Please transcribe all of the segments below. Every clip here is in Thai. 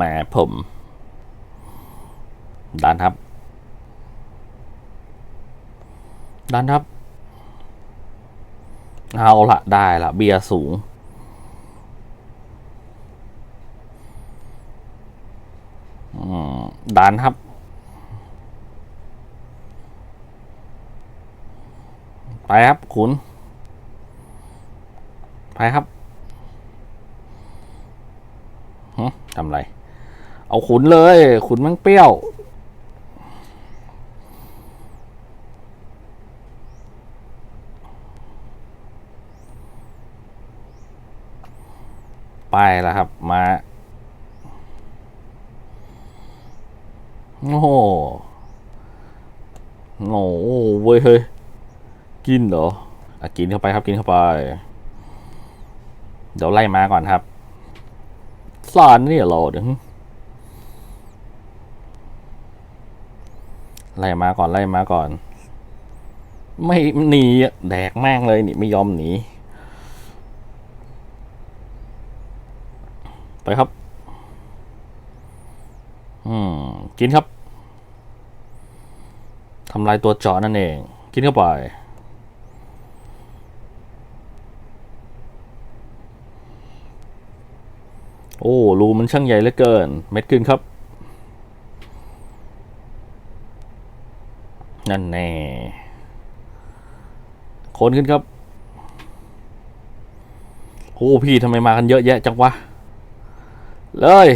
แหมผมดันครับ ดันครับ เอาละได้ละเบียร์สูง ดันครับ ไปครับขุน ไปครับหึทำไร เอาขุนเลย ขุนมันเปรี้ยว ไปแล้วครับ มา โอ้โหโง่เว้ยเฮ้ย กินเหรออะกินเข้าไปครับ กินเข้าไป เดี๋ยวไล่มาก่อนครับสอนนี่เหรอเดี๋ยว ไล่มาก่อนไล่มาก่อน ไม่หนีแดกแม่งเลยนี่ไม่ยอมหนีไปครับ อืมกินครับทำลายตัวเจาะนั่นเอง กินเข้าไปโอ้รูมันช่างใหญ่เหลือเกิน เม็ดขึ้นครับ นั่นแน่โคนขึ้นครับโอ้พี่ทำไมมากันเยอะแยะจังวะ เลย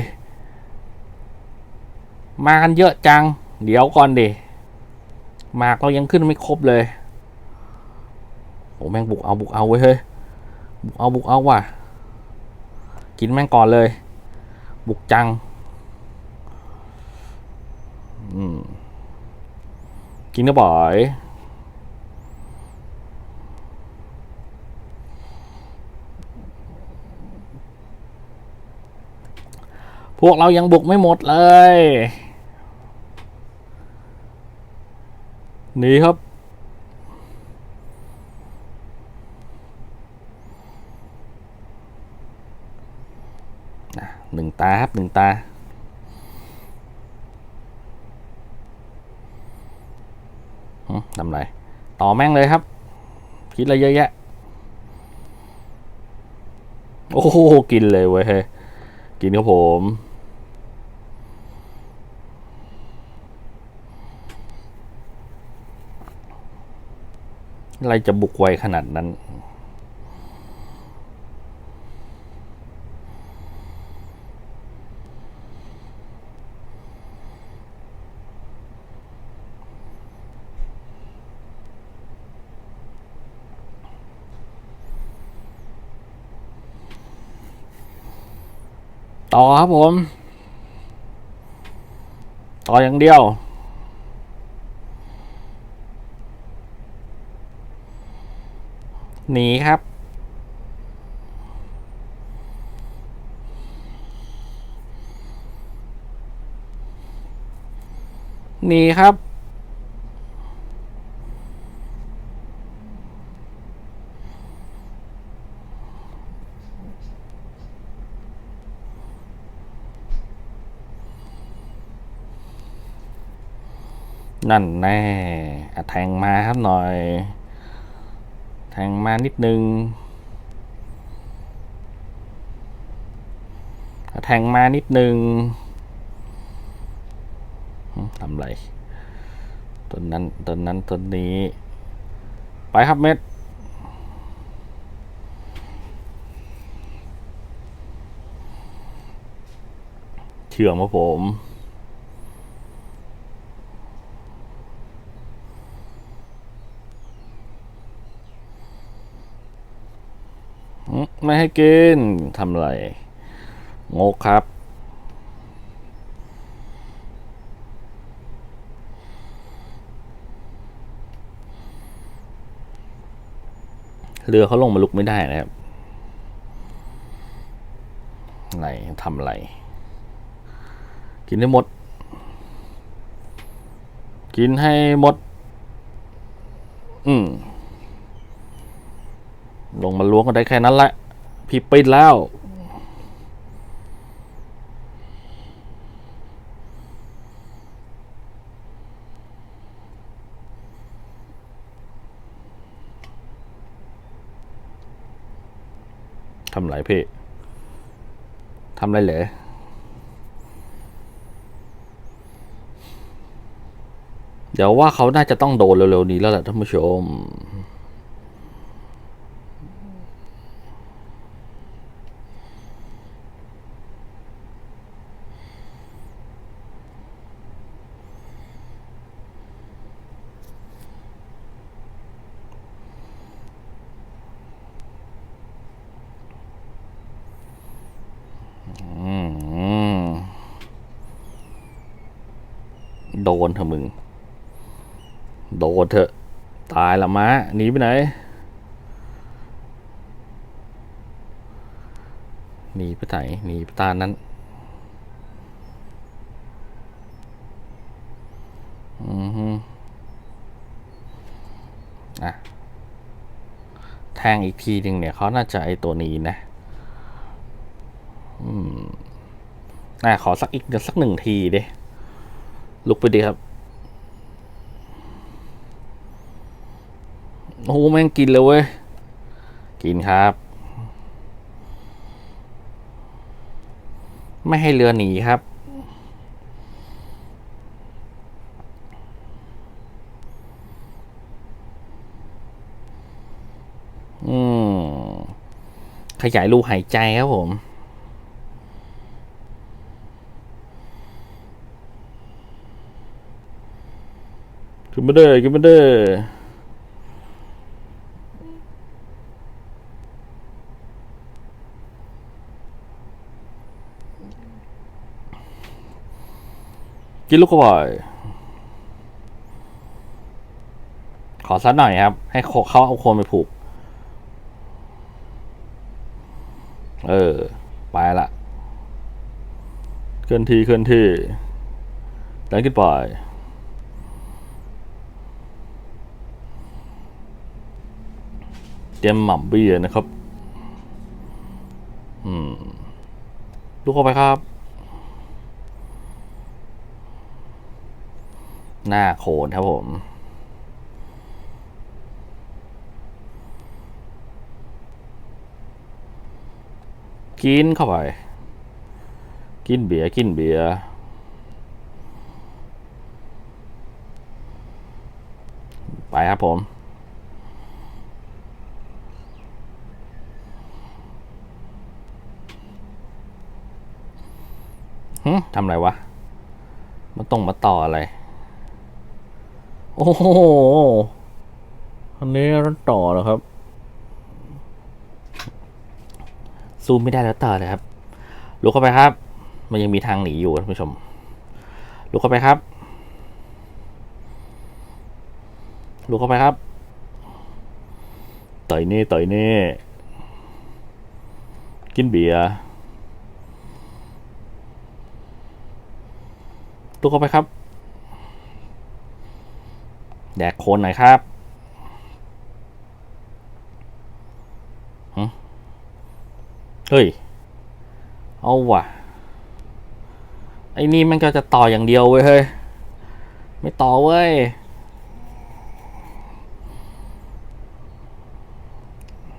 มากันเยอะจัง เดี๋ยวก่อนดิมากเรายังขึ้นไม่ครบเลยโอ้แม่งบุกเอาบุกเอาไว้ยเฮ้ยบุกเอาบุกเอาว่ะ กินแม่งก่อนเลย บุกจัง อืม กินก็บ่อยพวกเรายังบุกไม่หมดเลยหนีครับ หนึ่งตาครับหนึ่งตา ทำไร ต่อแม่งเลยครับ คิดอะไรเยอะแยะ โอ้โห กินเลยเว้ย กินครับผม อะไรจะบุกไวขนาดนั้น ต่อครับผม ต่ออย่างเดียว หนีครับหนีครับ นั่นแน่แทงมาครับหน่อย แทงมานิดนึง แทงมานิดนึงทำไรต้นนั้นต้นนั้นต้นนี้ ไปครับเม็ดเชื่อมาผม ไม่ให้กินทำไร งกครับ เรือเขาลงมาลุกไม่ได้นะครับอะไรทำไร กินให้หมด กินให้หมด อืม ลงมาล้วงก็ได้แค่นั้นแหละ พี่ปิดแล้ว ทำไรพี่ ทำไรเหรอเดี๋ยวว่าเขาน่าจะต้องโดนเร็วๆนี้แล้วแหละท่านผู้ชม โดนเถอะมึง โดนเถอะ ตายละมะหนีไปไหน หนีไปไหน หนีไปตานั้นอือฮึอะ แทงอีกทีหนึ่งเนี่ยเขาน่าจะไอตัวนี้นะ อืมน่าขอสักอีกสักหนึ่งทีเด้ ลุกไปดีครับ โอ้โหแม่งกินเลยเว้ย กินครับ ไม่ให้เรือหนีครับ อืม ขยายรูหายใจครับผม ขึ้นมาเด้อขึ้นมาเด้อกินลูกกระบอกขอสักหน่อยครับ ให้เขาเอาโคนไปผูก เออ ไปละ เคลื่อนที่เคลื่อนที่ดันขึ้นไป เตรียมหม่ำเบียนะครับอืมลูกเข้าไปครับ หน้าโคนครับผมกินเข้าไป กินเบียร์กินเบียร์ไปครับผม ทำอะไรวะ มาตรงมาต่ออะไร โอ้โห อันนี้รถต่อเหรอครับ ซูมไม่ได้แล้วต่อเลยครับ ลุกเข้าไปครับ มันยังมีทางหนีอยู่ท่านผู้ชม ลุกเข้าไปครับ ลุกเข้าไปครับ ต่อยนี่ต่อยนี่ กินเบียร์ ลุกเข้าไปครับ แดกโคนหน่อยครับเฮ้ย เอาว่ะ ไอ้นี่มันก็จะต่ออย่างเดียวเว้ยเฮ้ย ไม่ต่อเว้ย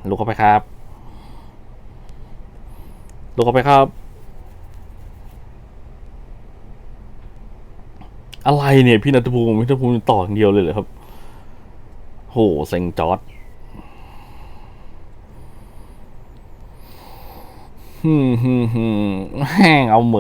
ลุกเข้าไปครับ ลุกเข้าไปครับ อะไรเนี่ยพี่นัทภูมิพี่นัทภูมิต่ออย่างเดียวเลยเหรอครับ โหเซ็งจอดฮึมฮึมฮึมแห้งเอาเหมือน